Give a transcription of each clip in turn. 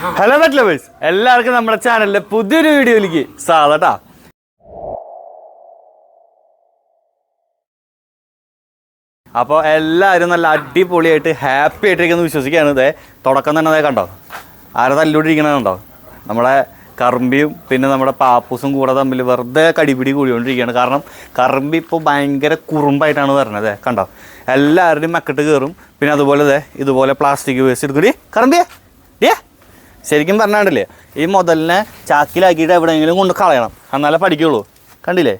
Hello bet boys എല്ലാവർക്കും നമ്മുടെ ചാനലിലെ പുതിയൊരു വീഡിയോയിലേക്ക് സ്വാഗതം അപ്പോൾ എല്ലാവരും നല്ല അടിപൊളിയായിട്ട് ഹാപ്പി ആയിട്ടിരിക്കുന്നു വിശ്വസിക്കുകയാണ്. ഇതേ തുടക്കം തന്നെ അതേ കണ്ടോ? ആരെ തല്ലുകൊണ്ടിരിക്കണത് നമ്മളെ കറമ്പിയും പിന്നെ നമ്മുടെ പാപ്പൂസും കൂടെ തമ്മിൽ വെറുതെ കടിപിടി കൂടിക്കൊണ്ടിരിക്കുകയാണ്. കാരണം കറമ്പി ഇപ്പോൾ ഭയങ്കര കുറുമ്പായിട്ടാണ് വരുന്നത് കണ്ടോ? എല്ലാവരുടെയും മക്കട്ട് കയറും പിന്നെ അതുപോലെ ദേ ഇതുപോലെ പ്ലാസ്റ്റിക് വേസ്റ്റ് എടുക്കടി കറമ്പിയേ ഡേ. ശരിക്കും പറഞ്ഞാണ്ടല്ലേ ഈ മുതലിനെ ചാക്കിലാക്കിയിട്ട് എവിടെയെങ്കിലും കൊണ്ട് കളയണം. എന്നാലേ പഠിക്കുള്ളൂ. കണ്ടില്ലേ?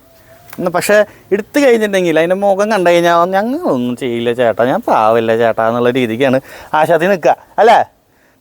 പക്ഷേ എടുത്തു കഴിഞ്ഞിട്ടുണ്ടെങ്കിൽ അതിന്റെ മുഖം കണ്ടു കഴിഞ്ഞാൽ ഞങ്ങളൊന്നും ചെയ്യില്ല ചേട്ടാ. ഞാൻ പാവില്ല ചേട്ടാ എന്നുള്ള രീതിക്കാണ് ആശാത്തി നിൽക്കുക. അല്ലേ?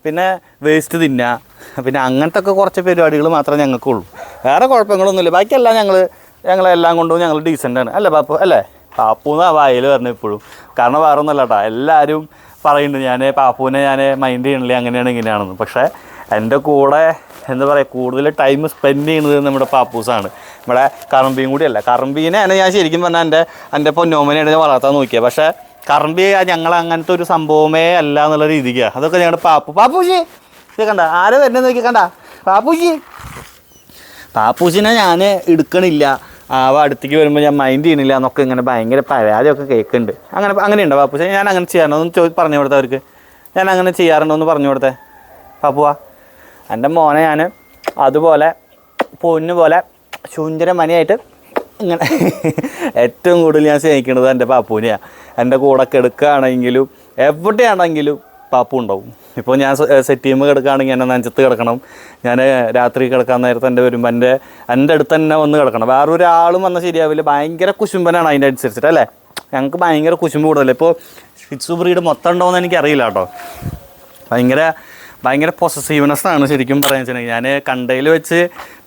പിന്നെ വേസ്റ്റ് തിന്നുക. പിന്നെ അങ്ങനത്തെ ഒക്കെ കുറച്ച് പരിപാടികൾ മാത്രമേ ഞങ്ങൾക്കുള്ളൂ. വേറെ കുഴപ്പങ്ങളൊന്നുമില്ല. ബാക്കിയെല്ലാം ഞങ്ങൾ ഞങ്ങളെല്ലാം കൊണ്ടും ഞങ്ങൾ ഡീസന്റാണ് അല്ലേ പാപ്പു അല്ലേ? പാപ്പു എന്നാ വായിൽ വരണം ഇപ്പോഴും. കാരണം വേറെ ഒന്നുമല്ല കേട്ടോ. എല്ലാവരും പറയുന്നുണ്ട് ഞാൻ പാപ്പുവിനെ ഞാൻ മൈൻഡ് ചെയ്യണില്ല? അങ്ങനെയാണ് ഇങ്ങനെയാണെന്ന്. പക്ഷേ എന്റെ കൂടെ എന്താ പറയുക കൂടുതൽ ടൈം സ്പെൻഡ് ചെയ്യുന്നത് നമ്മുടെ പാപ്പൂസാണ്. നമ്മുടെ കറമ്പിയും കൂടിയല്ല. കറമ്പീനെയാണ് ഞാൻ ശരിക്കും പറഞ്ഞാൽ എന്റെ എന്റെ പൊന്നോമനെയാണ് ഞാൻ വളർത്താൻ നോക്കിയത് പക്ഷേ കറമ്പി ഞങ്ങൾ അങ്ങനത്തെ ഒരു സംഭവമേ അല്ല എന്നുള്ള രീതിക്കാണ് അതൊക്കെ ഞങ്ങളുടെ പാപ്പു പാപ്പൂജി ഇത് കണ്ട ആരെ വരുന്നത് നോക്കി കണ്ട? പാപ്പൂജി പാപ്പൂസിനെ ഞാൻ എടുക്കണില്ല. ആവ അടുത്തേക്ക് വരുമ്പോൾ ഞാൻ മൈൻഡ് ചെയ്യണില്ല എന്നൊക്കെ ഇങ്ങനെ ഭയങ്കര പരാതിയൊക്കെ കേൾക്കുന്നുണ്ട്. അങ്ങനെ അങ്ങനെയുണ്ടോ പാപ്പൂശി ഞാൻ അങ്ങനെ ചെയ്യാറുണ്ടോ? ഒന്ന് ചോദിച്ച് പറഞ്ഞു കൊടുത്തവർക്ക് ഞാൻ അങ്ങനെ ചെയ്യാറുണ്ടോ? എന്ന് പറഞ്ഞു കൊടുത്തേ. പാപ്പുവാ. എന്റെ മോനെ ഞാൻ അതുപോലെ പൊന്നു പോലെ ശൂഞ്ചര മനിയായിട്ട് ഇങ്ങനെ ഏറ്റവും കൂടുതൽ ഞാൻ സ്നേഹിക്കുന്നത് എന്റെ പാപ്പൂനെയാണ് എന്റെ കൂടെ കിടക്കുകയാണെങ്കിലും എവിടെയാണെങ്കിലും പാപ്പു ഉണ്ടാവും. ഇപ്പോൾ ഞാൻ സെറ്റ് ടീം കിടക്കുകയാണെങ്കിൽ എന്നെ നെഞ്ചത്ത് കിടക്കണം. ഞാൻ രാത്രി കിടക്കാൻ നേരത്തെ എന്റെ വരുമ്പോൾ എന്റെ എന്റെ അടുത്ത് തന്നെ വന്ന് കിടക്കണം. വേറെ ഒരാളും വന്നാൽ ശരിയാവില്ല. ഭയങ്കര കുശുമ്പനാണ് അതിന്റെ അനുസരിച്ചിട്ട് അല്ലേ? ഞങ്ങൾക്ക് ഭയങ്കര കുശുമ്പ് കൂടുതൽ ഇപ്പോൾ ഷിറ്റ്സു ബ്രീഡ് മൊത്തം ഉണ്ടോയെന്ന് എനിക്കറിയില്ല കേട്ടോ. ഭയങ്കര ഭയങ്കര പൊസസീവ്നെസ് ആണ് ശരിക്കും പറയാൻ വെച്ചിട്ടുണ്ടെങ്കിൽ ഞാൻ കണ്ടയിൽ വെച്ച്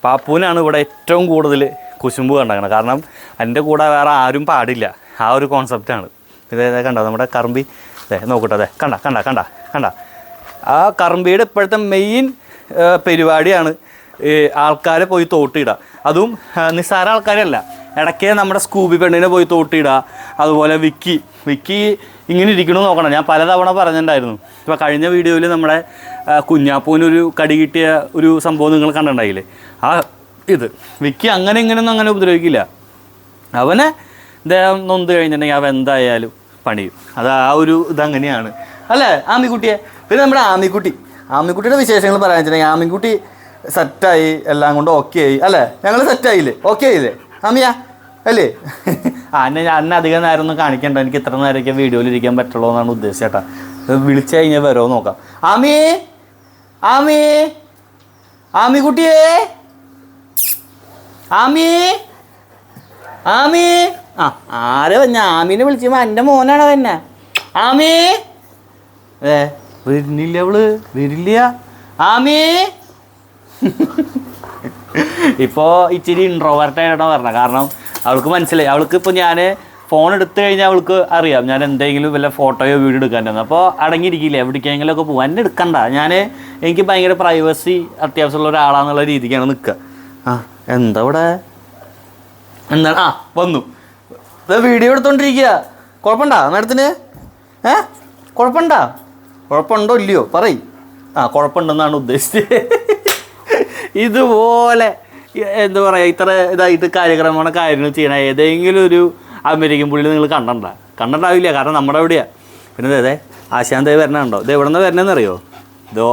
പാപ്പൂനാണ് ഇവിടെ ഏറ്റവും കൂടുതൽ കുശുമ്പ് കണ്ടേക്കണം കാരണം എന്റെ കൂടെ വേറെ ആരും പാടില്ല. ആ ഒരു കോൺസെപ്റ്റാണ് ഇത് കണ്ടോ? നമ്മുടെ കറമ്പി. അതെ നോക്കട്ടെ. അതെ കണ്ട കണ്ട കണ്ട കണ്ട. ആ കറമ്പിയുടെ ഇപ്പോഴത്തെ മെയിൻ പരിപാടിയാണ് ആൾക്കാരെ പോയി തോട്ടിയിടുക അതും നിസ്സാര ആൾക്കാരല്ല. ഇടയ്ക്ക് നമ്മുടെ സ്കൂബി പെണ്ണിനെ പോയി തോട്ടിയിടുക അതുപോലെ വിക്കി. വിക്കി ഇങ്ങനെ ഇരിക്കണമെന്ന് നോക്കണം. ഞാൻ പലതവണ പറഞ്ഞിട്ടുണ്ടായിരുന്നു. ഇപ്പോൾ കഴിഞ്ഞ വീഡിയോയിൽ നമ്മുടെ കുഞ്ഞാപ്പൂവിനൊരു കടി കിട്ടിയ ഒരു സംഭവം നിങ്ങൾ കണ്ടിട്ടുണ്ടായില്ലേ? ആ ഇത്. വിക്കി അങ്ങനെ ഇങ്ങനെയൊന്നും അങ്ങനെ ഉപദ്രവിക്കില്ല. അവനെ ദേഹം നൊന്ത് കഴിഞ്ഞിട്ടുണ്ടെങ്കിൽ അവൻ എന്തായാലും പണിയും. അത് ആ ഒരു ഇതങ്ങനെയാണ്. അല്ലേ ആമിക്കുട്ടിയെ? പിന്നെ നമ്മുടെ ആമിക്കുട്ടി. ആമിക്കുട്ടിയുടെ വിശേഷങ്ങൾ പറയാൻ വെച്ചിട്ടുണ്ടെങ്കിൽ ആമിക്കുട്ടി സെറ്റായി എല്ലാം കൊണ്ട് ഓക്കെ ആയി. അല്ലേ? ഞങ്ങൾ സെറ്റായില്ലേ ഓക്കെ ആയില്ലേ? ആമിയ അല്ലേ? ആ എന്നെ ഞാൻ അന്നെ അധികം നേരം ഒന്നും കാണിക്കണ്ട. എനിക്ക് ഇത്ര നേരമൊക്കെ വീഡിയോയിൽ ഇരിക്കാൻ പറ്റുള്ളൂ എന്നാണ് ഉദ്ദേശിച്ചേട്ടാ വിളിച്ചു കഴിഞ്ഞാൽ വരോ നോക്കാം. ആമി ആമി ആമി കുട്ടിയേ. ആമി ആമി. ആ ആരെ വന്ന ആമീനെ വിളിച്ചപ്പോ എന്റെ മോനാണ് തന്നെ ആമി. ഏ വരുന്നില്ല അവൾ വരില്ല ആമി. ഇപ്പോൾ ഇച്ചിരി ഇൻട്രോവേർട്ടായിട്ടാണ് പറഞ്ഞത്. കാരണം അവൾക്ക് മനസ്സിലായി. അവൾക്ക് ഇപ്പോൾ ഞാൻ ഫോൺ എടുത്തു കഴിഞ്ഞാൽ അവൾക്ക് അറിയാം. ഞാൻ എന്തെങ്കിലും വല്ല ഫോട്ടോയോ വീഡിയോ എടുക്കാനുണ്ടെന്ന് അപ്പോൾ അടങ്ങിയിരിക്കില്ല? എവിടേക്കെങ്കിലും ഒക്കെ പോകും എന്നെ എടുക്കണ്ട. ഞാൻ എനിക്ക് ഭയങ്കര പ്രൈവസി അത്യാവശ്യമുള്ള ഒരാളാന്നുള്ള രീതിക്കാണ് നിൽക്കുക ആ എന്താ ഇവിടെ? എന്താണ്? ആ വന്നു. വീഡിയോ എടുത്തോണ്ടിരിക്കുക കുഴപ്പമുണ്ടാ മാഡത്തിന്? ഏ? കുഴപ്പമുണ്ടാ കുഴപ്പമുണ്ടോ ഇല്ലയോ? പറയ്. ആ കുഴപ്പമുണ്ടെന്നാണ് ഉദ്ദേശിച്ചത്. ഇതുപോലെ എന്താ പറയുക ഇത്ര ഇതായിട്ട് കാര്യക്രമമാണ് കാര്യങ്ങൾ ചെയ്യണ ഏതെങ്കിലും ഒരു അമേരിക്കൻ പുള്ളി നിങ്ങൾ കണ്ടണ്ട കണ്ടിട്ടാവില്ല കാരണം നമ്മുടെ എവിടെയാണ് പിന്നെ അതെ ആശാന്ത് വരണുണ്ടോ ഇത് എവിടെ നിന്ന് വരണമെന്ന് അറിയോ ഇതോ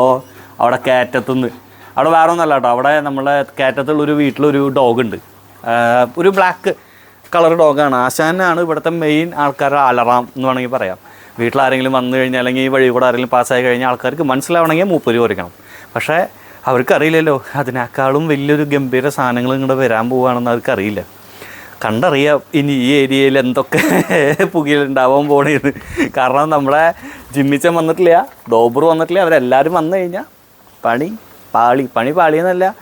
അവിടെ കയറ്റത്തുനിന്ന് അവിടെ വേറെ ഒന്നല്ല കേട്ടോ അവിടെ നമ്മളെ കയറ്റത്തുള്ളൊരു വീട്ടിലൊരു ഡോഗ് ഉണ്ട് ഒരു ബ്ലാക്ക് കളർ ഡോഗാണ്. ആശാനാണ് ഇവിടുത്തെ മെയിൻ ആൾക്കാരുടെ അലറാം എന്ന് വേണമെങ്കിൽ പറയാം. വീട്ടിൽ ആരെങ്കിലും വന്നു കഴിഞ്ഞാൽ അല്ലെങ്കിൽ ഈ വഴി കൂടെ ആരെങ്കിലും പാസ്സായി കഴിഞ്ഞാൽ ആൾക്കാർക്ക് മനസ്സിലാവണമെങ്കിൽ മൂപ്പര് കുറയ്ക്കണം പക്ഷേ അവർക്കറിയില്ലല്ലോ. അതിനേക്കാളും വലിയൊരു ഗംഭീര സാധനങ്ങൾ ഇങ്ങോട്ട് വരാൻ പോവുകയാണെന്ന് അവർക്കറിയില്ല. കണ്ടറിയാം ഇനി ഈ ഏരിയയിൽ എന്തൊക്കെ പുകയിലുണ്ടാവാൻ പോണേന്ന്. കാരണം നമ്മളെ ജിമ്മിച്ചൻ വന്നിട്ടില്ല ഡോബർ വന്നിട്ടില്ല അവരെല്ലാവരും വന്നു കഴിഞ്ഞാൽ പണി പാളി പണി പാളിയെന്നല്ല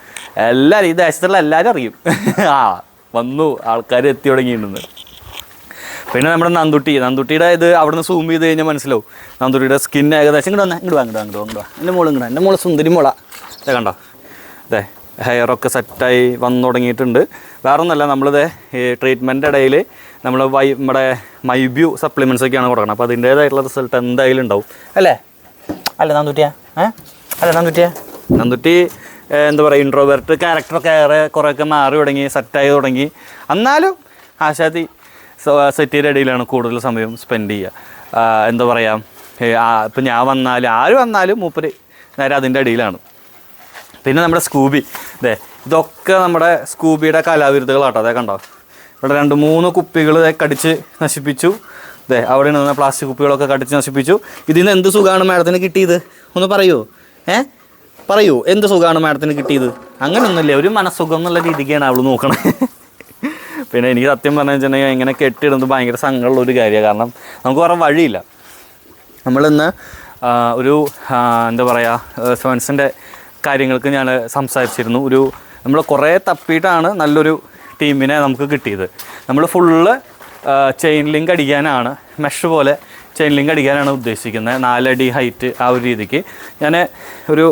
എല്ലാവരും ഈ ദേശത്തുള്ള എല്ലാവരും അറിയും. ആ വന്നു ആൾക്കാർ എത്തി തുടങ്ങിയിട്ടുണ്ട്. പിന്നെ നമ്മുടെ നന്ദുട്ടി നന്ദുട്ടിയുടെ ഇത് അവിടുന്ന് സൂം ചെയ്ത് കഴിഞ്ഞാൽ മനസ്സിലാവും. നന്ദുട്ടിയുടെ സ്കിൻ ഏകദേശം ഇങ്ങോട്ട് വന്നേ. ഇങ്ങോട്ട് വാ ഇങ്ങോട്ട് വാ ഇങ്ങോട്ട് വാ എന്റെ മോൾ ഇങ്ങോട്ട് എന്റെ മോൾ സുന്ദരി മോള ഇതേ കണ്ടോ? അതെ ഹെയറൊക്കെ സെറ്റായി വന്നു തുടങ്ങിയിട്ടുണ്ട്. വേറെ ഒന്നല്ല നമ്മളിത് ഈ ട്രീറ്റ്മെന്റ് ഇടയിൽ നമ്മൾ വൈ നമ്മുടെ മൈബ്യൂ സപ്ലിമെന്റ്സ് ഒക്കെയാണ് കൊടുക്കണം. അപ്പോൾ അതിന്റേതായിട്ടുള്ള റിസൾട്ട് എന്തായാലും ഉണ്ടാവും. അല്ലേ? അല്ല നന്ദുട്ടിയാ? ഏ? അല്ല നന്ദുട്ടിയാ? നന്ദുട്ടി എന്താ പറയുക ഇൻട്രോവേർട്ട് ക്യാരക്ടറൊക്കെ ഏറെ കുറേയൊക്കെ മാറി തുടങ്ങി സെറ്റായി തുടങ്ങി. എന്നാലും ആശാദി സെറ്റിയുടെ ഇടയിലാണ് കൂടുതൽ സമയം സ്പെൻഡ് ചെയ്യുക. എന്താ പറയുക ഇപ്പം ഞാൻ വന്നാലും ആര് വന്നാലും മൂപ്പര് നേരെ അതിന്റെ ഇടയിലാണ്. പിന്നെ നമ്മുടെ സ്കൂബി. ഇതേ ഇതൊക്കെ നമ്മുടെ സ്കൂബിയുടെ കലാവിരുദ്ധകളാട്ടോ അതൊക്കെ കണ്ടോ? ഇവിടെ രണ്ട് മൂന്ന് കുപ്പികൾ കടിച്ച് നശിപ്പിച്ചു. ഇതേ അവിടെ നിന്ന് പ്ലാസ്റ്റിക് കുപ്പികളൊക്കെ കടിച്ച് നശിപ്പിച്ചു. ഇതിൽ നിന്ന് എന്ത് സുഖമാണ് മാഡത്തിന് കിട്ടിയത്? ഒന്ന് പറയൂ. ഏ? പറയൂ എന്ത് സുഖമാണ് മാഡത്തിന് കിട്ടിയത്? അങ്ങനെയൊന്നുമില്ല ഒരു മനസ്സുഖം എന്നുള്ള രീതിക്കാണ് അവൾ നോക്കണേ. പിന്നെ എനിക്ക് സത്യം പറഞ്ഞു വെച്ചിട്ടുണ്ടെങ്കിൽ ഇങ്ങനെ കെട്ടിടുന്നത് ഭയങ്കര സങ്കടമുള്ള ഒരു കാര്യമാണ്. കാരണം നമുക്ക് വേറെ വഴിയില്ല. നമ്മളിന്ന് ഒരു എന്താ പറയുക സെവൻസിന്റെ കാര്യങ്ങൾക്ക് ഞാൻ സംസാരിച്ചിരുന്നു. ഒരു നമ്മൾ കുറേ തപ്പിയിട്ടാണ് നല്ലൊരു ടീമിനെ നമുക്ക് കിട്ടിയത്. നമ്മൾ ഫുള്ള് ചെയിൻ ലിങ്ക് അടിക്കാനാണ് മെഷ് പോലെ ചെയിൻ ലിങ്ക് അടിക്കാനാണ് ഉദ്ദേശിക്കുന്നത്. നാലടി ഹൈറ്റ് ആ ഒരു രീതിക്ക്. ഞാൻ ഒരു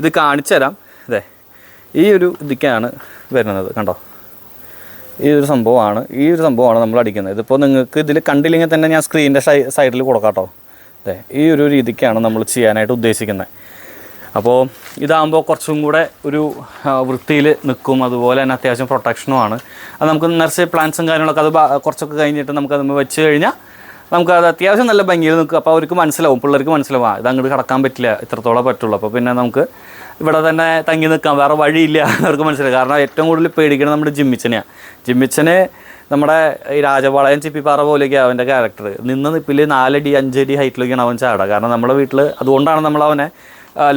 ഇത് കാണിച്ചു തരാം അതെ ഈ ഒരു ഇതിക്കാണ് വരുന്നത് കണ്ടോ? ഈ ഒരു സംഭവമാണ്. ഈ ഒരു സംഭവമാണ് നമ്മൾ അടിക്കുന്നത്. ഇതിപ്പോൾ നിങ്ങൾക്ക് ഇതിൽ കണ്ടില്ലെങ്കിൽ തന്നെ ഞാൻ സ്ക്രീനിന്റെ സൈഡിൽ കൊടുക്കാം കേട്ടോ. അതെ ഈ ഒരു രീതിക്കാണ് നമ്മൾ ചെയ്യാനായിട്ട് ഉദ്ദേശിക്കുന്നത്. അപ്പോൾ ഇതാകുമ്പോൾ കുറച്ചും കൂടെ ഒരു വൃത്തിയിൽ നിൽക്കും. അതുപോലെ തന്നെ അത്യാവശ്യം പ്രൊട്ടക്ഷനുമാണ് അത് നമുക്ക് നർസറി പ്ലാന്റ്സും കാര്യങ്ങളൊക്കെ അത് കുറച്ചൊക്കെ കഴിഞ്ഞിട്ട് നമുക്ക് അത് വെച്ച് കഴിഞ്ഞാൽ അത് അത്യാവശ്യം നല്ല ഭംഗിയിൽ നിൽക്കും. അപ്പോൾ അവർക്ക് മനസ്സിലാവും പിള്ളേർക്ക് മനസ്സിലാവും ഇത് അങ്ങോട്ട് കടക്കാൻ പറ്റില്ല ഇത്രത്തോളം പറ്റുള്ളൂ. അപ്പോൾ പിന്നെ നമുക്ക് ഇവിടെ തന്നെ തങ്ങി നിൽക്കാം. വേറെ വഴിയില്ല അവർക്ക് മനസ്സിലായി കാരണം ഏറ്റവും കൂടുതൽ പേടിക്കുന്നത് നമ്മുടെ ജിമ്മിച്ചനെയാണ് ജിമ്മിച്ചനെ നമ്മുടെ ഈ രാജപാളയം ചിപ്പിപ്പാറ പോലെയൊക്കെ അവന്റെ ക്യാരക്ടർ നിന്ന് നിപ്പിൽ നാലടി അഞ്ചടി ഹൈറ്റിലൊക്കെയാണ് അവൻ ചാടുക കാരണം നമ്മുടെ വീട്ടിൽ അതുകൊണ്ടാണ് നമ്മൾ അവനെ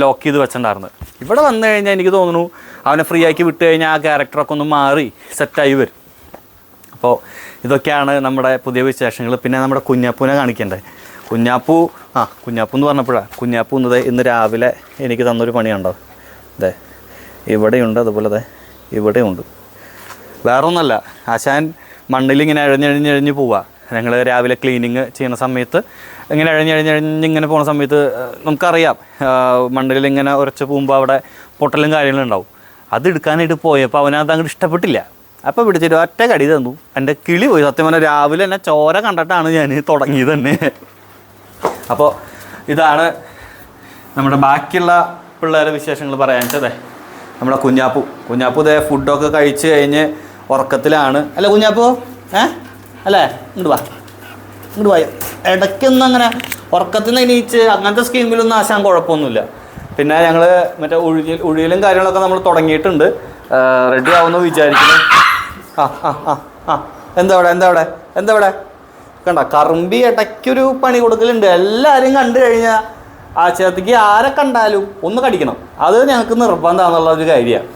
ലോക്ക് ചെയ്ത് വെച്ചിട്ടുണ്ടായിരുന്നത്. ഇവിടെ വന്നു കഴിഞ്ഞാൽ എനിക്ക് തോന്നുന്നു അവനെ ഫ്രീ ആക്കി വിട്ട് കഴിഞ്ഞാൽ ആ ക്യാരക്ടറൊക്കെ ഒന്ന് മാറി സെറ്റായി വരും. അപ്പോൾ ഇതൊക്കെയാണ് നമ്മുടെ പുതിയ വിശേഷങ്ങൾ. പിന്നെ നമ്മുടെ കുഞ്ഞാപ്പൂനെ കാണിക്കണ്ടേ? കുഞ്ഞാപ്പൂ ആ കുഞ്ഞാപ്പൂ എന്ന് പറഞ്ഞപ്പോഴാണ് കുഞ്ഞാപ്പൂ എന്നത് ഇന്ന് രാവിലെ എനിക്ക് തന്നൊരു പണിയുണ്ടോ? അതെ ഇവിടെയുണ്ട് അതുപോലെ അതെ ഇവിടെയുണ്ട്. വേറൊന്നല്ല ആശാൻ മണ്ണിൽ ഇങ്ങനെ അഴഞ്ഞഴിഞ്ഞഴിഞ്ഞ് പോവുക ഞങ്ങൾ രാവിലെ ക്ലീനിങ് ചെയ്യുന്ന സമയത്ത് ഇങ്ങനെ അഴഞ്ഞഴിഞ്ഞഴിഞ്ഞ് ഇങ്ങനെ പോകുന്ന സമയത്ത് നമുക്കറിയാം മണ്ണിൽ ഇങ്ങനെ ഉരച്ച് പോകുമ്പോൾ അവിടെ പൊട്ടലും കാര്യങ്ങളും ഉണ്ടാവും. അത് എടുക്കാനായിട്ട് പോയപ്പോൾ അവനത് അങ്ങോട്ട് ഇഷ്ടപ്പെട്ടില്ല. അപ്പോൾ പിടിച്ചിട്ട് ഒറ്റ കടി തന്നു. എന്റെ കിളി പോയി. സത്യം പറഞ്ഞാൽ രാവിലെ തന്നെ ചോര കണ്ടിട്ടാണ് ഞാൻ തുടങ്ങിയത് തന്നെ. അപ്പോൾ ഇതാണ് നമ്മുടെ ബാക്കിയുള്ള പിള്ളേരെ വിശേഷങ്ങൾ പറയാൻ വെച്ചതേ. നമ്മുടെ കുഞ്ഞാപ്പു. കുഞ്ഞാപ്പു ഇതേ ഫുഡൊക്കെ കഴിച്ച് കഴിഞ്ഞ് ഉറക്കത്തിലാണ്. അല്ല കുഞ്ഞാപ്പു ഏ? അല്ലേ? ഇങ്ങോട്ട് വാ. ഇങ്ങോട്ട് വായോ. ഇടയ്ക്കൊന്നും അങ്ങനെ ഉറക്കത്തിൽ നിന്ന് എണീച്ച് അങ്ങനത്തെ സ്കീമിലൊന്നും ആശാൻ കുഴപ്പമൊന്നുമില്ല. പിന്നെ ഞങ്ങൾ മറ്റേ ഉഴിയൽ ഒഴിയലും കാര്യങ്ങളൊക്കെ നമ്മൾ തുടങ്ങിയിട്ടുണ്ട്. റെഡി ആവുമെന്ന് വിചാരിക്കുന്നു. ആ ആ ആ ആ. എന്താ അവിടെ എന്താ അവിടെ എന്താ അവിടെ? കണ്ട കറുമ്പി ഇടയ്ക്കൊരു പണി കൊടുക്കലുണ്ട്. എല്ലാവരും കണ്ടു കഴിഞ്ഞാൽ ആ ചേർത്തേക്ക് ആരെ കണ്ടാലും ഒന്ന് കടിക്കണം. അത് ഞങ്ങൾക്ക് നിർബന്ധമാണെന്നുള്ള ഒരു കാര്യമാണ്.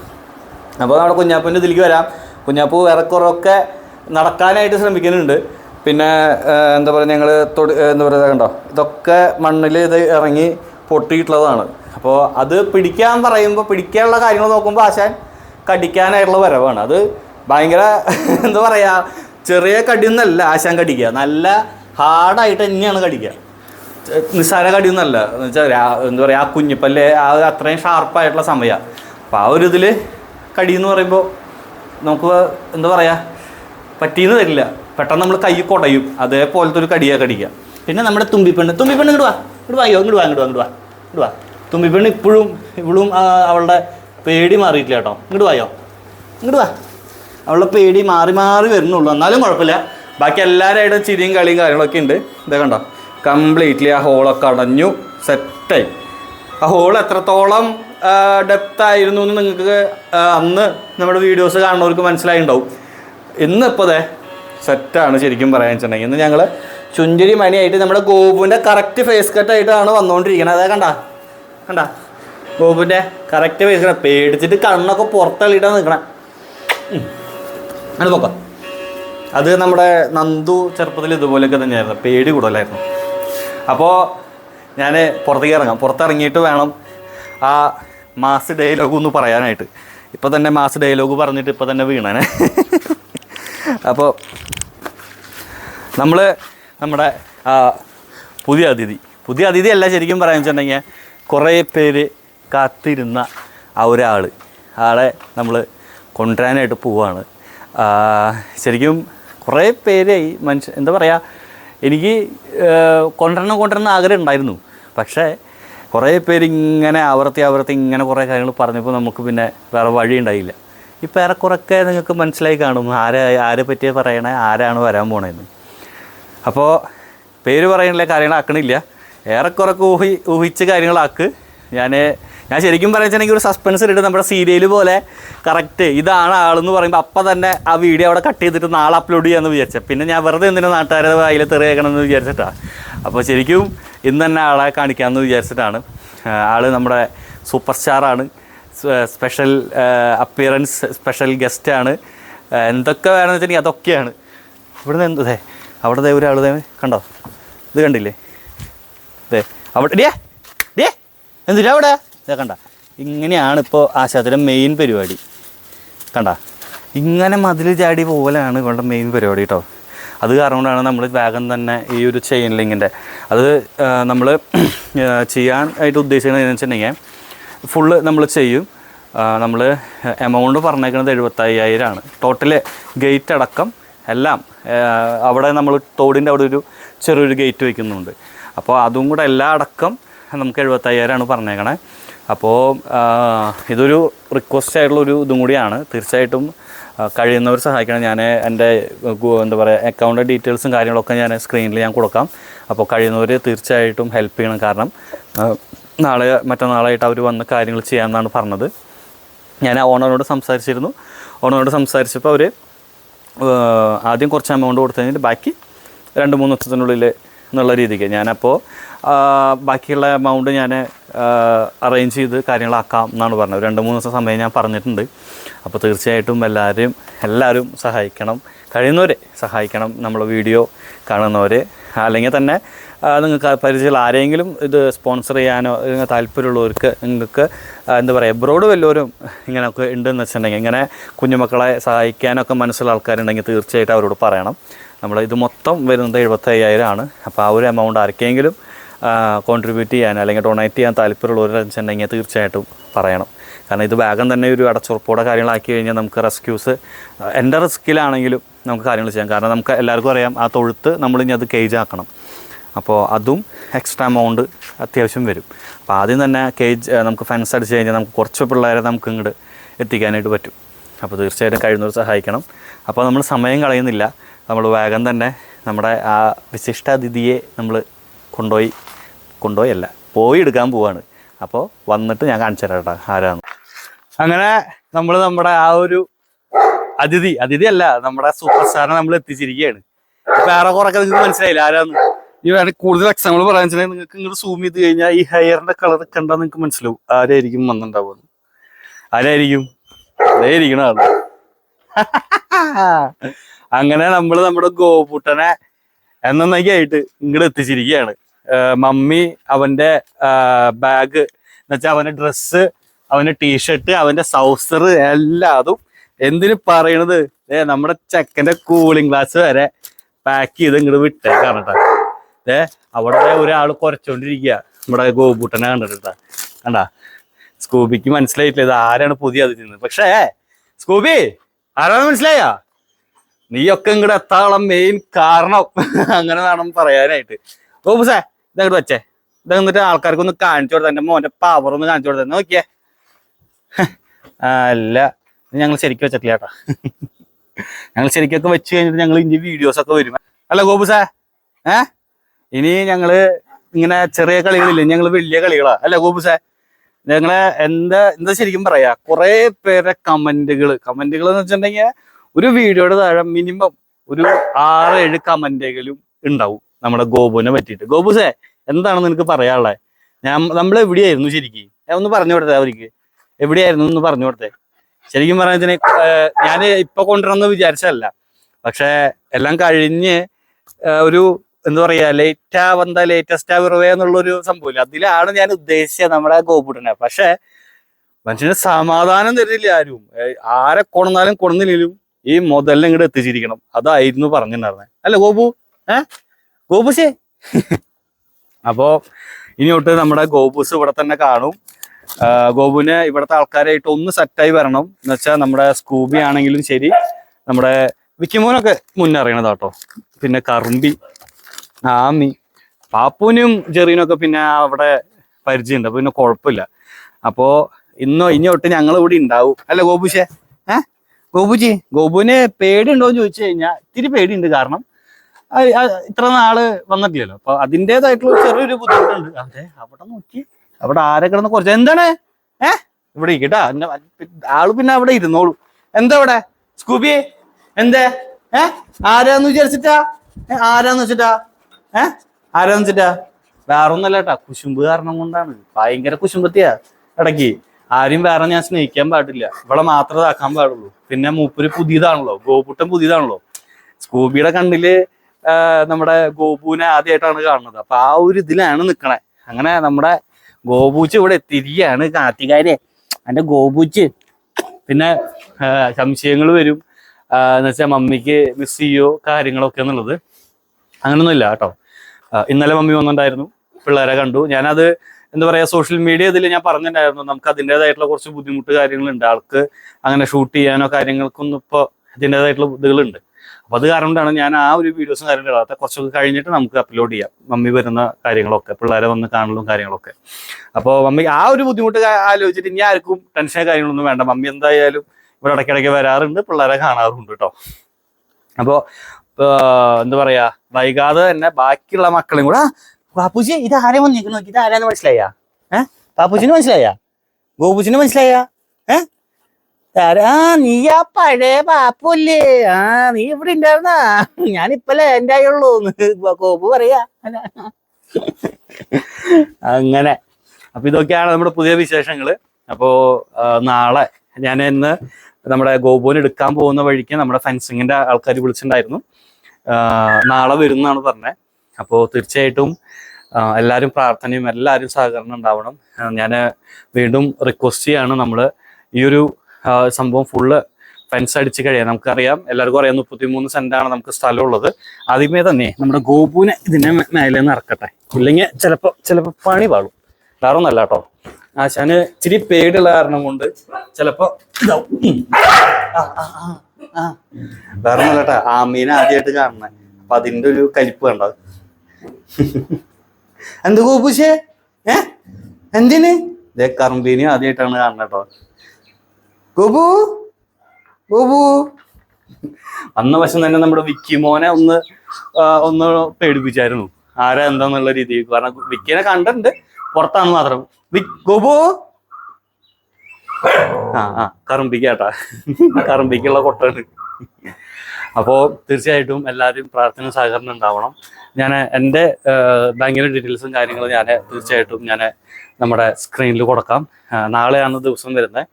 അപ്പോൾ നമ്മുടെ കുഞ്ഞാപ്പൂന്റെ ഇതിലേക്ക് വരാം. കുഞ്ഞാപ്പൂ ഏറെക്കുറൊക്കെ നടക്കാനായിട്ട് ശ്രമിക്കുന്നുണ്ട്. പിന്നെ എന്താ പറയുക ഞങ്ങൾ തൊടി എന്താ പറയുക കണ്ടോ? ഇതൊക്കെ മണ്ണിൽ ഇത് ഇറങ്ങി പൊട്ടിയിട്ടുള്ളതാണ്. അപ്പോൾ അത് പിടിക്കാൻ പറയുമ്പോൾ പിടിക്കാനുള്ള കാര്യങ്ങൾ നോക്കുമ്പോൾ ആശാൻ കടിക്കാനായിട്ടുള്ള വരവാണ്. അത് ഭയങ്കര എന്താ പറയുക ചെറിയ കടിയൊന്നല്ല ആശാൻ കടിക്കുക. നല്ല ഹാർഡായിട്ട് തന്നെയാണ് കടിക്കുക. നിസ്സാര കടിയൊന്നല്ല. എന്ന് വെച്ചാൽ എന്താ പറയുക ആ കുഞ്ഞിപ്പല്ല് ആ അത്രയും ഷാർപ്പായിട്ടുള്ള സമയമാണ് അപ്പോൾ ആ ഒരു ഇതിൽ കടി എന്ന് പറയുമ്പോൾ നമുക്ക് എന്താ പറയുക പറ്റിയെന്ന് തരില്ല പെട്ടെന്ന് നമ്മൾ കൈ കൊടയും. അതേപോലത്തെ ഒരു കടിയാ കടിക്കുക. പിന്നെ നമ്മുടെ തുമ്പിപ്പെണ്ണ്. തുമ്പിപ്പെണ്ണ് ഇങ്ങോട്ട് വാ. ഇങ്ങോട്ട് വായോ ഇങ്ങോട്ട് വാ ഇങ്ങോട്ട് വാ ഇങ്ങോട്ട് വാ. വാ തുമ്പിപ്പെണ്ണ് ഇപ്പോഴും ഇവളും അവളുടെ പേടി മാറിയിട്ടില്ല കേട്ടോ. ഇങ്ങോട്ട് വായോ. ഇങ്ങോട്ട് വാ. അവളുടെ പേടി മാറി മാറി വരുന്നുള്ളൂ. എന്നാലും കുഴപ്പമില്ല. ബാക്കി എല്ലാവരായിട്ടും ചിരിയും കളിയും കാര്യങ്ങളൊക്കെ ഉണ്ട്. ഇതേ കണ്ടോ. കംപ്ലീറ്റ്ലി ആ ഹോളൊക്കെ അടഞ്ഞു. സെറ്റായി. ആ ഹോൾ എത്രത്തോളം ഡെപ്ത് ആയിരുന്നു എന്ന് നിങ്ങൾക്ക് അന്ന് നമ്മുടെ വീഡിയോസ് കാണുന്നവർക്ക് മനസ്സിലായിട്ടുണ്ടാവും. ഇന്നിപ്പോൾ ദേ സെറ്റാണ് ശരിക്കും പറയാൻ വെച്ചിട്ടുണ്ടെങ്കിൽ ഇന്ന് ഞങ്ങൾ ചുഞ്ചിരി മണിയായിട്ട് നമ്മുടെ ഗോപുവിന്റെ കറക്റ്റ് ഫേസ് കട്ടായിട്ടാണ് വന്നുകൊണ്ടിരിക്കുന്നത് അതാ കണ്ട? കണ്ട? ഗോപുവിന്റെ കറക്റ്റ് ഫേസ് കട്ട് പേടിച്ചിട്ട് കണ്ണൊക്കെ പുറത്തള്ളിയിട്ടാണ് നിൽക്കണേ അങ്ങനെ നോക്കാം. അത് നമ്മുടെ നന്ദു ചെറുപ്പത്തിൽ ഇതുപോലെയൊക്കെ തന്നെയായിരുന്നു. പേടി കൂടുതലായിരുന്നു. അപ്പോൾ ഞാൻ പുറത്തേക്ക് ഇറങ്ങാം. പുറത്തിറങ്ങിയിട്ട് വേണം ആ മാസ് ഡയലോഗ് ഒന്ന് പറയാനായിട്ട്. ഇപ്പോൾ തന്നെ മാസ് ഡയലോഗ് പറഞ്ഞിട്ട് ഇപ്പോൾ തന്നെ വീണാനെ. അപ്പോൾ നമ്മൾ നമ്മുടെ പുതിയ അതിഥി. പുതിയ അതിഥി അല്ല ശരിക്കും പറയാൻ വെച്ചിട്ടുണ്ടെങ്കിൽ കുറേ പേര് കാത്തിരുന്ന ആ ഒരാൾ ആളെ നമ്മൾ കൊണ്ടുവരാനായിട്ട് പോവാണ്. ശരിക്കും കുറേ പേരായി മനുഷ്യ എന്താ പറയുക എനിക്ക് കൊണ്ടുവരണം കൊണ്ടുവരണം ആഗ്രഹം ഉണ്ടായിരുന്നു. പക്ഷേ കുറേ പേര് ഇങ്ങനെ ആവർത്തി ആവർത്തി ഇങ്ങനെ കുറേ കാര്യങ്ങൾ പറഞ്ഞപ്പോൾ നമുക്ക് പിന്നെ വേറെ വഴി ഉണ്ടായില്ല ഇപ്പം ഏറെക്കുറൊക്കെ നിങ്ങൾക്ക് മനസ്സിലായി കാണും. ആരെ ആരെ പറ്റിയാ പറയണേ? ആരാണ് വരാൻ പോണേന്ന്. അപ്പോൾ പേര് പറയാനുള്ള കാര്യങ്ങളാക്കണില്ല ഏറെക്കുറൊക്കെ ഊഹി ഊഹിച്ച് കാര്യങ്ങളാക്ക് ഞാൻ ഞാൻ ശരിക്കും പറയുകയാണെങ്കിൽ ഒരു സസ്പെൻസ് ഇട്ട് നമ്മുടെ സീരിയൽ പോലെ കറക്റ്റ് ഇതാണ് ആളെന്ന് പറയുമ്പോൾ അപ്പം തന്നെ ആ വീഡിയോ അവിടെ കട്ട് ചെയ്തിട്ട് നാളെ അപ്ലോഡ് ചെയ്യാമെന്ന് വിചാരിച്ചത് പിന്നെ ഞാൻ വെറുതെ എന്തിനാ നാട്ടുകാരെ അതിൽ തെറിയേക്കണമെന്ന് വിചാരിച്ചിട്ടാണ് അപ്പോൾ ശരിക്കും ഇന്ന് തന്നെ ആളെ കാണിക്കാമെന്ന് വിചാരിച്ചിട്ടാണ്. ആൾ നമ്മുടെ സൂപ്പർ സ്റ്റാറാണ് സ്പെഷ്യൽ അപ്പിയറൻസ് സ്പെഷ്യൽ ഗസ്റ്റാണ് എന്തൊക്കെ വേണമെന്ന് വെച്ചിട്ടുണ്ടെങ്കിൽ അതൊക്കെയാണ്. ഇവിടുന്ന് ദേ അവിടെ ഒരാൾ കണ്ടോ? ഇത് കണ്ടില്ലേ? അതെ അവിടെ ഡിയേ ഡിയേ എന്തിനാ അവിടെ? ദേ കണ്ട. ഇങ്ങനെയാണ് ഇപ്പോൾ ആശാത്തിന്റെ മെയിൻ പരിപാടി. കണ്ട? ഇങ്ങനെ മതിൽ ചാടി പോലെയാണ് ഇവളുടെ മെയിൻ പരിപാടി കേട്ടോ അത് കാരണം കൊണ്ടാണ് നമ്മൾ വേഗം തന്നെ ഈ ഒരു ചെയിൻ ലിങ്കിന്റെ അത് നമ്മൾ ചെയ്യാൻ ആയിട്ട് ഉദ്ദേശിക്കുന്നത് എന്ന് വെച്ചിട്ടുണ്ടെങ്കിൽ ഫുള്ള് നമ്മൾ ചെയ്യും. നമ്മൾ എമൗണ്ട് പറഞ്ഞേക്കുന്നത് എഴുപത്തയ്യായിരമാണ് ടോട്ടൽ ഗേറ്റ് അടക്കം എല്ലാം അവിടെ നമ്മൾ തോടിന്റെ അവിടെ ഒരു ചെറിയൊരു ഗേറ്റ് വയ്ക്കുന്നുണ്ട് അപ്പോൾ അതും കൂടെ എല്ലാം അടക്കം നമുക്ക് എഴുപത്തയ്യായിരമാണ് പറഞ്ഞേക്കണേ. അപ്പോൾ ഇതൊരു റിക്വസ്റ്റ് ആയിട്ടുള്ള ഒരു ഇതും കൂടിയാണ്. തീർച്ചയായിട്ടും കഴിയുന്നവർ സഹായിക്കണം. ഞാൻ എന്റെ എന്താ പറയുക അക്കൗണ്ട് ഡീറ്റെയിൽസും കാര്യങ്ങളൊക്കെ ഞാൻ സ്ക്രീനിൽ ഞാൻ കൊടുക്കാം. അപ്പോൾ കഴിയുന്നവർ തീർച്ചയായിട്ടും ഹെൽപ്പ് ചെയ്യണം. കാരണം നാളെ മറ്റന്നാളായിട്ട് അവർ വന്ന് കാര്യങ്ങൾ ചെയ്യാമെന്നാണ് പറഞ്ഞത്. ഞാൻ ആ ഓണറിനോട് സംസാരിച്ചിരുന്നു. ഓണറിനോട് സംസാരിച്ചപ്പോൾ അവർ ആദ്യം കുറച്ച് എമൗണ്ട് കൊടുത്തു കഴിഞ്ഞിട്ട് ബാക്കി രണ്ട് മൂന്ന് ദിവസത്തിനുള്ളിൽ എന്നുള്ള രീതിക്ക് ഞാനപ്പോൾ ബാക്കിയുള്ള എമൗണ്ട് ഞാൻ അറേഞ്ച് ചെയ്ത് കാര്യങ്ങളാക്കാം എന്നാണ് പറഞ്ഞത്. രണ്ട് മൂന്ന് ദിവസം സമയം ഞാൻ പറഞ്ഞിട്ടുണ്ട്. അപ്പോൾ തീർച്ചയായിട്ടും എല്ലാവരും എല്ലാവരും സഹായിക്കണം. കഴിയുന്നവരെ സഹായിക്കണം. നമ്മൾ വീഡിയോ കാണുന്നവരെ. അല്ലെങ്കിൽ തന്നെ നിങ്ങൾക്ക് പരിചയമുള്ള ആരെങ്കിലും ഇത് സ്പോൺസർ ചെയ്യാനോ ഇങ്ങനെ താല്പര്യമുള്ളവർക്ക് നിങ്ങൾക്ക് എന്താ പറയുക എബ്രോഡ് വല്ലവരും ഇങ്ങനെയൊക്കെ ഉണ്ടെന്ന് വെച്ചിട്ടുണ്ടെങ്കിൽ ഇങ്ങനെ കുഞ്ഞുമക്കളെ സഹായിക്കാനൊക്കെ മനസ്സിലുള്ള ആൾക്കാരുണ്ടെങ്കിൽ തീർച്ചയായിട്ടും അവരോട് പറയണം. നമ്മൾ ഇത് മൊത്തം വരുന്നത് എഴുപത്തയ്യായിരം ആണ്. അപ്പോൾ ആ ഒരു എമൗണ്ട് ആർക്കെങ്കിലും കോൺട്രിബ്യൂട്ട് ചെയ്യാൻ അല്ലെങ്കിൽ ഡൊണേറ്റ് ചെയ്യാൻ താല്പര്യമുള്ളവരെന്ന് വെച്ചിട്ടുണ്ടെങ്കിൽ തീർച്ചയായിട്ടും പറയണം. കാരണം ഇത് വേഗം തന്നെ ഒരു അടച്ചുറപ്പോടെ കാര്യങ്ങളാക്കി കഴിഞ്ഞാൽ നമുക്ക് റെസ്ക്യൂസ് എന്റെ റിസ്കിലാണെങ്കിലും നമുക്ക് കാര്യങ്ങൾ ചെയ്യാം. കാരണം നമുക്ക് എല്ലാവർക്കും അറിയാം ആ തൊഴുത്ത് നമ്മളിനി അത് കേജ് ആക്കണം. അപ്പോൾ അതും എക്സ്ട്രാ എമൗണ്ട് അത്യാവശ്യം വരും. അപ്പോൾ ആദ്യം തന്നെ കേജ് നമുക്ക് ഫെൻസ് അടിച്ച് കഴിഞ്ഞാൽ നമുക്ക് കുറച്ച് പിള്ളേരെ നമുക്ക് ഇങ്ങോട്ട് എത്തിക്കാനായിട്ട് പറ്റും. അപ്പോൾ തീർച്ചയായിട്ടും കഴിയുന്നവർ സഹായിക്കണം. അപ്പോൾ നമ്മൾ സമയം കളയുന്നില്ല. നമ്മൾ വേഗം തന്നെ നമ്മുടെ ആ വിശിഷ്ടാതിഥിയെ നമ്മൾ കൊണ്ടുപോയി കൊണ്ടുപോയല്ല പോയി എടുക്കാൻ പോവാണ്. അപ്പോൾ വന്നിട്ട് ഞാൻ കാണിച്ചു തരാം കേട്ടോ ആരാന്ന് അങ്ങനെ നമ്മൾ നമ്മുടെ ആ ഒരു അതിഥി അതിഥി അല്ല നമ്മുടെ സൂപ്പർ സ്റ്റാറിനെ നമ്മൾ എത്തിച്ചിരിക്കുകയാണ്. വേറെ ഏറെ കുറൊക്കെ നിങ്ങൾക്ക് മനസ്സിലായില്ല ആരാന്ന്? ഈ വേണമെങ്കിൽ കൂടുതൽ എക്സാമ്പിൾ പറയാൻ വെച്ചാൽ നിങ്ങൾക്ക് ഇങ്ങോട്ട് സൂം ചെയ്ത് കഴിഞ്ഞാൽ ഈ ഹെയറിന്റെ കളർ കണ്ടാൽ നിങ്ങൾക്ക് മനസ്സിലാവും. ആരായിരിക്കും വന്നിട്ടുണ്ടാവുക ആരായിരിക്കും? അതേ ഇരിക്കണ ആൾ. അങ്ങനെ നമ്മൾ നമ്മുടെ ഗോപുട്ടനെ എന്നൊന്നൊക്കെയായിട്ട് ഇങ്ങോട്ട് എത്തിച്ചിരിക്കുകയാണ് മമ്മി അവന്റെ ബാഗ് എന്നുവെച്ചാൽ അവന്റെ ഡ്രസ്സ് അവന്റെ ടീഷർട്ട് അവന്റെ സൗസർ എല്ലാതും എന്തിനു പറയണത്? നമ്മുടെ ചെക്കന്റെ കൂളിംഗ് ഗ്ലാസ് വരെ പാക്ക് ചെയ്ത് ഇങ്ങോട്ട് വിട്ടേക്കാണ് കേട്ടോ ഏ അവിടെ ഒരാൾ കുറച്ചോണ്ടിരിക്കുക നമ്മുടെ ഗോപൂട്ടനെ കണ്ടിട്ടാ കണ്ടാ? സ്കൂബിക്ക് മനസ്സിലായിട്ടില്ല ഇത് ആരാണ് പുതിയ അതിഥി പക്ഷേ സ്കൂബി ആരാണ് മനസ്സിലായാ? നീയൊക്കെ ഇങ്ങോട്ട് എത്താനുള്ള മെയിൻ കാരണം അങ്ങനെ വേണം പറയാനായിട്ട്. ഗോപുസേ ഇതങ്ങോട്ട് വെച്ചേ. ഇത് എന്നിട്ട് ആൾക്കാർക്ക് ഒന്ന് കാണിച്ചു കൊടുത്ത. എന്റെ മോന്റെ പവർ ഒന്ന് കാണിച്ചു കൊടുത്ത. നോക്കിയേ. അല്ല. ഞങ്ങൾ ശരിക്കും വെച്ചിട്ടില്ല കേട്ടോ. ഞങ്ങൾ ശരിക്കൊക്കെ വെച്ച് കഴിഞ്ഞിട്ട് ഞങ്ങൾ ഇനി വീഡിയോസ് ഒക്കെ വരും. അല്ല ഗോപുസേ ഏ? ഇനി ഞങ്ങൾ ഇങ്ങനെ ചെറിയ കളികളില്ലേ ഞങ്ങൾ വലിയ കളികളാ. അല്ലെ ഗോപുസേ? ഞങ്ങളെ എന്താ എന്താ ശരിക്കും പറയാ കുറെ പേരെ കമന്റുകൾ കമന്റുകൾ എന്ന് വെച്ചിട്ടുണ്ടെങ്കിൽ ഒരു വീഡിയോയുടെ താഴെ മിനിമം ഒരു ആറ് ഏഴ് കമന്റുകളും ഉണ്ടാവും നമ്മുടെ ഗോപുവിനെ പറ്റിയിട്ട്. ഗോപുസേ എന്താണ് നിനക്ക് പറയാനുള്ളത് ഞാൻ നമ്മൾ എവിടെയായിരുന്നു ശരിക്കും? ഞാൻ ഒന്ന് പറഞ്ഞു കൊടുത്തേ അവർക്ക്. എവിടെയായിരുന്നു എന്ന് പറഞ്ഞു കൊടുത്തേ. ശരിക്കും പറഞ്ഞതിന് ഞാൻ ഇപ്പൊ കൊണ്ടുവരണമെന്ന് വിചാരിച്ചതല്ല. പക്ഷെ എല്ലാം കഴിഞ്ഞ് ഒരു എന്താ പറയാ ലേറ്റ് ആവന്ത ലേറ്റസ്റ്റ് ആവിറവേ എന്നുള്ളൊരു സംഭവമില്ല. അതിലാണ് ഞാൻ ഉദ്ദേശിച്ചത് നമ്മുടെ ഗോപുടനെ പക്ഷെ മനുഷ്യന് സമാധാനം തരില്ല ആരും. ആരെ കൊണന്നാലും കൊണന്നില്ലെങ്കിലും ഈ മുതലിനെ ഇങ്ങോട്ട് എത്തിച്ചിരിക്കണം. അതായിരുന്നു പറഞ്ഞിട്ടുണ്ടായിരുന്നെ. അല്ല ഗോപു? ഏ? ഗോപുശേ അപ്പോ ഇനി തൊട്ട് നമ്മുടെ ഗോപുസ് ഇവിടെ തന്നെ കാണും. ഗോപുവിനെ ഇവിടുത്തെ ആൾക്കാരായിട്ട് ഒന്ന് സെറ്റായി വരണം. എന്ന് വെച്ചാൽ നമ്മുടെ സ്കൂബി ആണെങ്കിലും ശരി. നമ്മുടെ വിക്കിമോനൊക്കെ മുന്നറിയണതാട്ടോ പിന്നെ കറുമ്പി. ആമി. പാപ്പുവിനും ജെറീനും ഒക്കെ പിന്നെ അവിടെ പരിചയമുണ്ട് അപ്പൊ പിന്നെ കുഴപ്പമില്ല. അപ്പോ ഇന്നോ ഇനി തൊട്ട് ഞങ്ങൾ ഇവിടെ ഉണ്ടാവും. അല്ല ഗോപുഷേ ഏ? ഗോപുജി ഗോപുവിന് പേടിയുണ്ടോ എന്ന് ചോദിച്ചു കഴിഞ്ഞാൽ ഇത്തിരി പേടിയുണ്ട് കാരണം ഇത്ര നാൾ വന്നിട്ടില്ലല്ലോ. അപ്പൊ അതിന്റെതായിട്ടുള്ള ചെറിയൊരു ബുദ്ധിമുട്ടുണ്ട്. അതെ അവിടെ നോക്കി അവിടെ ആരെ കിടന്ന് കുറച്ച് എന്താണ്? ഏ? ഇവിടെ ഇരിക്കട്ടാ. ആൾ പിന്നെ അവിടെ ഇരുന്നോളൂ. എന്താ ഇവിടെ സ്കൂബി എന്തേ? ഏ? ആരാന്ന് വിചാരിച്ചിട്ടാ? ആരാന്ന് വെച്ചിട്ടാ? ഏ? ആരാന്ന് വെച്ചിട്ടാ വേറൊന്നല്ല കേട്ടാ കുശുമ്പ് കാരണം കൊണ്ടാണ്. ഭയങ്കര കുശുമ്പത്തിയാ ഇടയ്ക്ക്. ആരും വേറെ ഞാൻ സ്നേഹിക്കാൻ പാടില്ല. ഇവിടെ മാത്രമേ ഇതാക്കാൻ പാടുള്ളൂ. പിന്നെ മൂപ്പര് പുതിയതാണല്ലോ ഗോപുട്ടൻ പുതിയതാണല്ലോ. സ്കൂബിയുടെ കണ്ണിൽ നമ്മുടെ ഗോപുവിനെ ആദ്യമായിട്ടാണ് കാണുന്നത്. അപ്പൊ ആ ഒരു ഇതിലാണ് നിക്കണേ. അങ്ങനെ നമ്മുടെ ഗോപൂച്ച് ഇവിടെ എത്തിയിരിക്കുകയാണ്. കാത്തികാരെ എന്റെ ഗോപൂച്ച്. പിന്നെ സംശയങ്ങൾ വരും. എന്ന് വെച്ചാൽ മമ്മിക്ക് മിസ് ചെയ്യോ കാര്യങ്ങളൊക്കെ എന്നുള്ളത്. അങ്ങനൊന്നുമില്ല കേട്ടോ. ഇന്നലെ മമ്മി വന്നിട്ടുണ്ടായിരുന്നു. പിള്ളേരെ കണ്ടു. ഞാനത് എന്താ പറയാ സോഷ്യൽ മീഡിയ ഇതിൽ ഞാൻ പറഞ്ഞിട്ടുണ്ടായിരുന്നു. നമുക്ക് അതിന്റെതായിട്ടുള്ള കുറച്ച് ബുദ്ധിമുട്ട് കാര്യങ്ങളുണ്ട്. ആൾക്ക് അങ്ങനെ ഷൂട്ട് ചെയ്യാനോ കാര്യങ്ങൾക്കൊന്നും ഇപ്പോൾ അതിന്റെതായിട്ടുള്ള ഇതുകളുണ്ട്. അപ്പൊ അത് കാരണം കൊണ്ടാണ് ഞാൻ ആ ഒരു വീഡിയോസും കാര്യങ്ങളും ഇടാത്ത കുറച്ചൊക്കെ കഴിഞ്ഞിട്ട് നമുക്ക് അപ്ലോഡ് ചെയ്യാം. മമ്മി വരുന്ന കാര്യങ്ങളൊക്കെ പിള്ളേരെ വന്ന് കാണലും കാര്യങ്ങളൊക്കെ. അപ്പോൾ മമ്മി ആ ഒരു ബുദ്ധിമുട്ട് ആലോചിച്ചിട്ട് ഇനി ആർക്കും ടെൻഷൻ കാര്യങ്ങളൊന്നും വേണ്ട. മമ്മി എന്തായാലും ഇവിടെ ഇടയ്ക്കിടയ്ക്ക് വരാറുണ്ട് പിള്ളേരെ കാണാറുണ്ട് കേട്ടോ അപ്പോൾ എന്താ പറയാ വൈകാതെ തന്നെ ബാക്കിയുള്ള മക്കളും കൂടെ "ആ, പാപ്പുജി ഇത് ആരെ വന്നിരിക്കുന്നു നോക്കി ഇത് ആരാന്ന് മനസ്സിലായ? ഏ? പാപ്പുജിന് മനസ്സിലായ? ഗോപുജിന് മനസ്സിലായ? ഏ? ആ നീ ആ പഴയ പാപ്പല്ലേ ആ നീ ഇവിടെ ഉണ്ടായിരുന്നാ? ഞാനിപ്പല്ലേ എന്റെ ആയുള്ളൂ ഗോപു പറയാ. അങ്ങനെ. അപ്പൊ ഇതൊക്കെയാണ് നമ്മുടെ പുതിയ വിശേഷങ്ങൾ. അപ്പോ നാളെ ഞാൻ ഇന്ന് നമ്മുടെ ഗോപുവിന് എടുക്കാൻ പോകുന്ന വഴിക്ക് നമ്മുടെ ഫെൻസിങ്ങിന്റെ ആൾക്കാർ വിളിച്ചിട്ടുണ്ടായിരുന്നു. നാളെ വരുന്നാണ് പറഞ്ഞത് അപ്പോൾ തീർച്ചയായിട്ടും എല്ലാവരും പ്രാർത്ഥനയും എല്ലാവരും സഹകരണം ഉണ്ടാവണം. ഞാൻ വീണ്ടും റിക്വസ്റ്റ് ചെയ്യാണ് നമ്മൾ ഈ ഒരു സംഭവം ഫുള്ള് ഫെൻസ് അടിച്ച് കഴിയാം നമുക്കറിയാം എല്ലാവർക്കും അറിയാം മുപ്പത്തിമൂന്ന് സെന്റാണ് നമുക്ക് സ്ഥലമുള്ളത്. ആദ്യമേ തന്നെ നമ്മുടെ ഗോപുവിനെ ഇതിനെ മേലെ നിന്ന് ഇറക്കട്ടെ. ഇല്ലെങ്കിൽ ചിലപ്പോൾ ചിലപ്പോൾ പണി പാളും. വേറെ ഒന്നല്ല കേട്ടോ. ആശാന് ഇച്ചിരി പേടിയുള്ള കാരണം കൊണ്ട് ചിലപ്പോ. ആ, ആ, ആ, ആ. വേറെ കേട്ടോ. ആമീനെ ആദ്യമായിട്ട് കാണണേ അപ്പൊ അതിന്റെ ഒരു കലിപ്പ് വേണ്ട എന്ത് കോപ്പുശേ ഏ? എന്തിന്? ഇതേ കറമ്പീനെ ആദ്യമായിട്ടാണ് കാണുന്നത് കേട്ടോ. ഗോപു? ഗോപു? അന്ന വശം തന്നെ നമ്മുടെ വിക്കി മോനെ ഒന്ന് ഒന്ന് പേടിപ്പിച്ചായിരുന്നു. ആരാ എന്താന്നുള്ള രീതിയിൽ. കാരണം വിക്കിനെ കണ്ടിട്ടുണ്ട്. പുറത്താണ് മാത്രം. ഗോപു? ആ ആ കറുമ്പിക്കാട്ടാ കറുമ്പിക്കുള്ള കൊട്ടാണ് അപ്പോ തീർച്ചയായിട്ടും എല്ലാവരും പ്രാർത്ഥന സഹകരണം ഉണ്ടാവണം. ഞാൻ എന്റെ ബാങ്കിന്റെ ഡീറ്റെയിൽസും കാര്യങ്ങളും ഞാൻ തീർച്ചയായിട്ടും ഞാൻ നമ്മുടെ സ്ക്രീനിൽ കൊടുക്കാം. നാളെയാണ് ദിവസം വരുന്നത്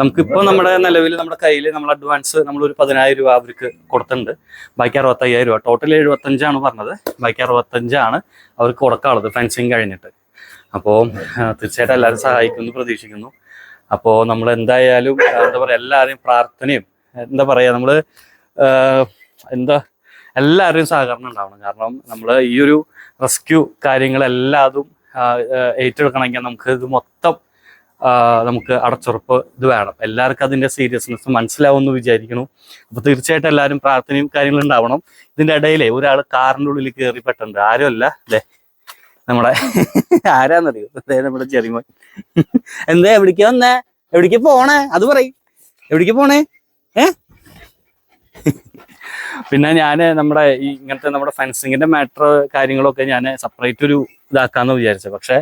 നമുക്കിപ്പോൾ നമ്മുടെ നിലവിൽ നമ്മുടെ കയ്യിൽ നമ്മൾ അഡ്വാൻസ് നമ്മൾ ഒരു പതിനായിരം രൂപ അവർക്ക് കൊടുത്തിട്ടുണ്ട്. ബാക്കി അറുപത്തയ്യായിരം രൂപ. ടോട്ടൽ എഴുപത്തഞ്ചാണ് പറഞ്ഞത്. ബാക്കി അറുപത്തഞ്ചാണ് അവർക്ക് കൊടുക്കാനുള്ളത് ഫെൻസിങ് കഴിഞ്ഞിട്ട്. അപ്പോൾ തീർച്ചയായിട്ടും എല്ലാവരും സഹായിക്കുമെന്ന് പ്രതീക്ഷിക്കുന്നു. അപ്പോ നമ്മൾ എന്തായാലും എന്താ പറയുക എല്ലാവരെയും പ്രാർത്ഥനയും എന്താ പറയുക നമ്മൾ എന്താ എല്ലാവരുടെയും സഹകരണം ഉണ്ടാവണം. കാരണം നമ്മൾ ഈ ഒരു റെസ്ക്യൂ കാര്യങ്ങളെല്ലാതും ഏറ്റെടുക്കണമെങ്കിൽ നമുക്ക് ഇത് മൊത്തം നമുക്ക് അടച്ചുറപ്പ് ഇത് വേണം. എല്ലാവർക്കും അതിന്റെ സീരിയസ്നെസ് മനസ്സിലാവുമെന്ന് വിചാരിക്കുന്നു. അപ്പൊ തീർച്ചയായിട്ടും എല്ലാവരും പ്രാർത്ഥനയും കാര്യങ്ങളും ഉണ്ടാവണം. ഇതിന്റെ ഇടയിലെ ഒരാൾ കാറിന്റെ ഉള്ളിൽ കയറി പെട്ടുണ്ട് ആരുമല്ല അല്ലേ? നമ്മുടെ ആരാന്നറിയോ? അതെ നമ്മുടെ ചെറിയമോൻ. എന്താ എവിടേക്ക് വന്നേ? എവിടേക്ക് പോണേ? അത് പറയും. എവിടേക്ക് പോണേ? ഏ? പിന്നെ ഞാൻ നമ്മുടെ ഈ ഇങ്ങനത്തെ നമ്മുടെ ഫെൻസിങ്ങിന്റെ മാറ്റർ കാര്യങ്ങളൊക്കെ ഞാൻ സെപ്പറേറ്റ് ഒരു ഇതാക്കാന്ന് വിചാരിച്ചത് പക്ഷെ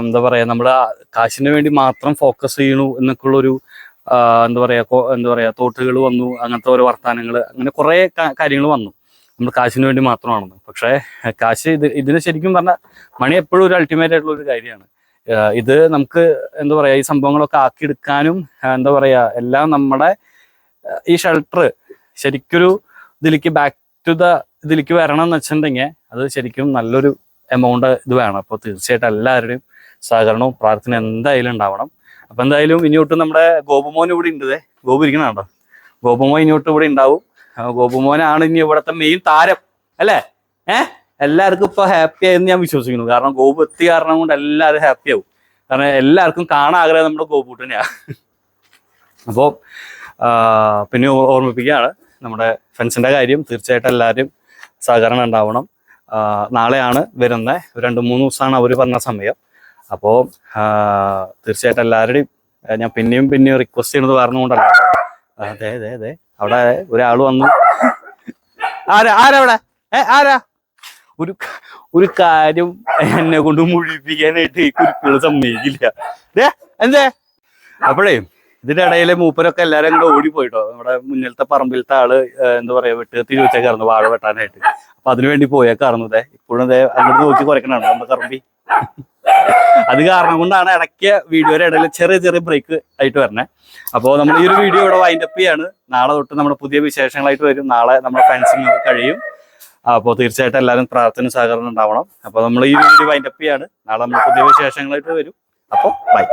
എന്താ പറയാ നമ്മുടെ കാശിന് വേണ്ടി മാത്രം ഫോക്കസ് ചെയ്യണു എന്നൊക്കെയുള്ള ഒരു എന്താ പറയാ എന്താ പറയാ തോട്ടുകൾ വന്നു അങ്ങനത്തെ ഓരോ വർത്തമാനങ്ങൾ അങ്ങനെ കുറെ കാര്യങ്ങൾ വന്നു. നമ്മൾ കാശിന് വേണ്ടി മാത്രമാണെന്ന്. പക്ഷേ കാശ് ഇത് ഇതിന് ശരിക്കും പറഞ്ഞാൽ മണി എപ്പോഴും ഒരു അൾട്ടിമേറ്റ് ആയിട്ടുള്ള ഒരു കാര്യമാണ്. ഇത് നമുക്ക് എന്താ പറയുക ഈ സംഭവങ്ങളൊക്കെ ആക്കിയെടുക്കാനും എന്താ പറയുക എല്ലാം നമ്മുടെ ഈ ഷെൽട്ടർ ശരിക്കൊരു ഇതിലേക്ക് ബാക്ക് ടു ദ ഇതിലേക്ക് വരണം എന്ന് വെച്ചിട്ടുണ്ടെങ്കിൽ അത് ശരിക്കും നല്ലൊരു എമൗണ്ട് ഇത് വേണം. അപ്പോൾ തീർച്ചയായിട്ടും എല്ലാവരുടെയും സഹകരണവും പ്രാർത്ഥന എന്തായാലും ഉണ്ടാവണം. അപ്പം എന്തായാലും ഇനിയോട്ട് നമ്മുടെ ഗോപുമോൻ ഇവിടെ ഉണ്ട്. ഗോപു കേട്ടോ ഗോപുമോൻ ഇനിയോട്ട് ഇവിടെ ഉണ്ടാവും. ഗോപുമോനാണ് ഇനി ഇവിടുത്തെ മെയിൻ താരം അല്ലേ? ഏഹ് എല്ലാവർക്കും ഇപ്പൊ ഹാപ്പി ആയെന്ന് ഞാൻ വിശ്വസിക്കുന്നു. കാരണം ഗോപു എത്തി കാരണം കൊണ്ട് എല്ലാവരും ഹാപ്പി ആവും. കാരണം എല്ലാവർക്കും കാണാൻ ആഗ്രഹം നമ്മുടെ ഗോപുട്ടനെയാ. അപ്പോൾ പിന്നെ ഓർമ്മിപ്പിക്കുകയാണ് നമ്മുടെ ഫ്രണ്ട്സിന്റെ കാര്യം. തീർച്ചയായിട്ടും എല്ലാവരും സഹകരണം ഉണ്ടാവണം. നാളെയാണ് വരുന്നത് രണ്ട് മൂന്ന് ദിവസമാണ് അവർ പറഞ്ഞ സമയം. അപ്പോൾ തീർച്ചയായിട്ടും എല്ലാവരുടെയും ഞാൻ പിന്നെയും പിന്നെയും റിക്വസ്റ്റ് ചെയ്യുന്നത് പറഞ്ഞുകൊണ്ടല്ല അതെ അതെ അതെ. അവിടെ ഒരാൾ വന്നു. ആരാ ആരാ അവിടെ? ഏ ആരാ? ഒരു ഒരു കാര്യം എന്നെ കൊണ്ട് മുഴിപ്പിക്കാനായിട്ട് ഈ കുരുക്കുകൾ സമ്മതിക്കില്ല. എന്തേ? അപ്പോഴേ ഇതിന്റെ ഇടയിലെ മൂപ്പരൊക്കെ എല്ലാരും കൂടെ ഓടിപ്പോയിട്ടോ. നമ്മുടെ മുന്നിലത്തെ പറമ്പിലത്തെ ആൾ എന്താ പറയാ വെട്ടുകത്തി ചോദിച്ചേക്കായിരുന്നു വാഴ വെട്ടാനായിട്ട്. അപ്പൊ അതിനുവേണ്ടി വേണ്ടി പോയേക്കായിരുന്നു ഇതേ ഇപ്പോഴും അങ്ങോട്ട് നോക്കി കുറയ്ക്കണാണ് നമ്മുടെ കറമ്പി അത് കാരണം കൊണ്ടാണ് ഇടയ്ക്ക് വീഡിയോയുടെ ഇടയിൽ ചെറിയ ചെറിയ ബ്രേക്ക് ആയിട്ട് വരണേ. അപ്പോൾ നമ്മൾ ഈ ഒരു വീഡിയോ ഇവിടെ വൈൻഡപ്പ് ചെയ്യാണ്. നാളെ തൊട്ട് നമ്മുടെ പുതിയ വിശേഷങ്ങളായിട്ട് വരും. നാളെ നമ്മുടെ ഫാൻസിങ് കഴിയും. അപ്പോൾ തീർച്ചയായിട്ടും എല്ലാവരും പ്രാർത്ഥന സഹകരണം ഉണ്ടാവണം. അപ്പോൾ നമ്മൾ ഈ വീഡിയോ വൈൻഡപ്പ് ചെയ്യാണ്. നാളെ നമ്മൾ പുതിയ വിശേഷങ്ങളായിട്ട് വരും. അപ്പോൾ ബൈ